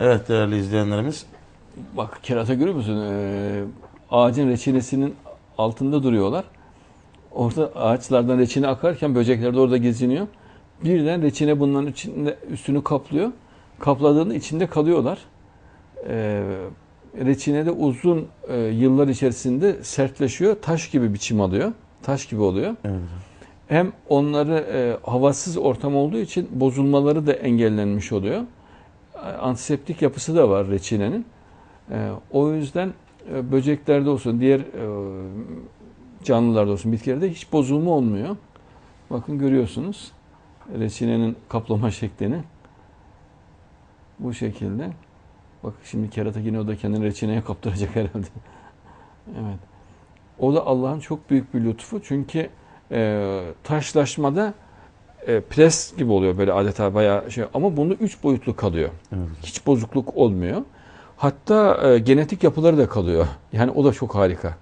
Evet değerli izleyenlerimiz. Bak kerata görüyor musun? Ee, ağacın reçinesinin altında duruyorlar. Orada ağaçlardan reçine akarken böcekler de orada geziniyor. Birden reçine bunların içinde üstünü kaplıyor. Kapladığında içinde kalıyorlar. Ee, reçine de uzun e, yıllar içerisinde sertleşiyor. Taş gibi biçim alıyor. Taş gibi oluyor. Evet. Hem onları e, havasız ortam olduğu için bozulmaları da engellenmiş oluyor. Antiseptik yapısı da var reçinenin. E, o yüzden e, böceklerde olsun, diğer e, canlılarda olsun, bitkilerde hiç bozulma olmuyor. Bakın görüyorsunuz reçinenin kaplama şeklini. Bu şekilde. Bak şimdi kerata yine o da kendini reçineye kaptıracak herhalde. evet. O da Allah'ın çok büyük bir lütfu. Çünkü e, taşlaşmada e, pres gibi oluyor böyle adeta bayağı şey ama bunu üç boyutlu kalıyor. Evet. Hiç bozukluk olmuyor. Hatta e, genetik yapıları da kalıyor. Yani o da çok harika.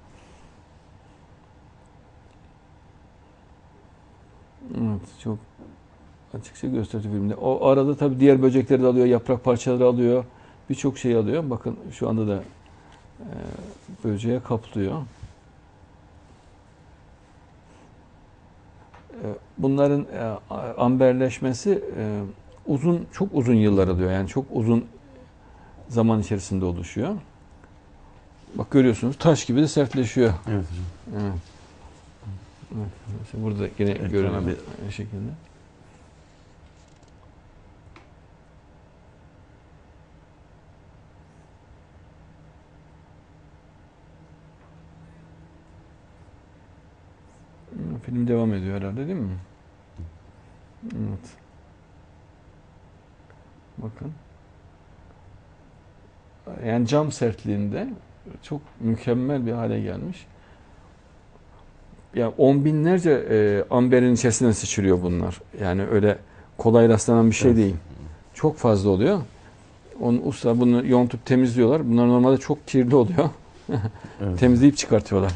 Evet, çok açıkça gösterici filmde. O arada tabii diğer böcekleri de alıyor, yaprak parçaları alıyor, birçok şey alıyor. Bakın şu anda da e, böceğe kaplıyor. E, Bunların e, amberleşmesi e, uzun, çok uzun yıllar alıyor. Yani çok uzun zaman içerisinde oluşuyor. Bak görüyorsunuz taş gibi de sertleşiyor. Evet hocam. Evet. Evet. Burada yine Ekrana görünen bir şekilde. Film devam ediyor herhalde değil mi? Evet. Bakın. Yani cam sertliğinde çok mükemmel bir hale gelmiş. Ya on binlerce e, amberin içerisine sıçrıyor bunlar. Yani öyle kolay rastlanan bir şey Evet. değil. Çok fazla oluyor. Onun usta bunu yontup temizliyorlar. Bunlar normalde çok kirli oluyor. Evet. Temizleyip çıkartıyorlar.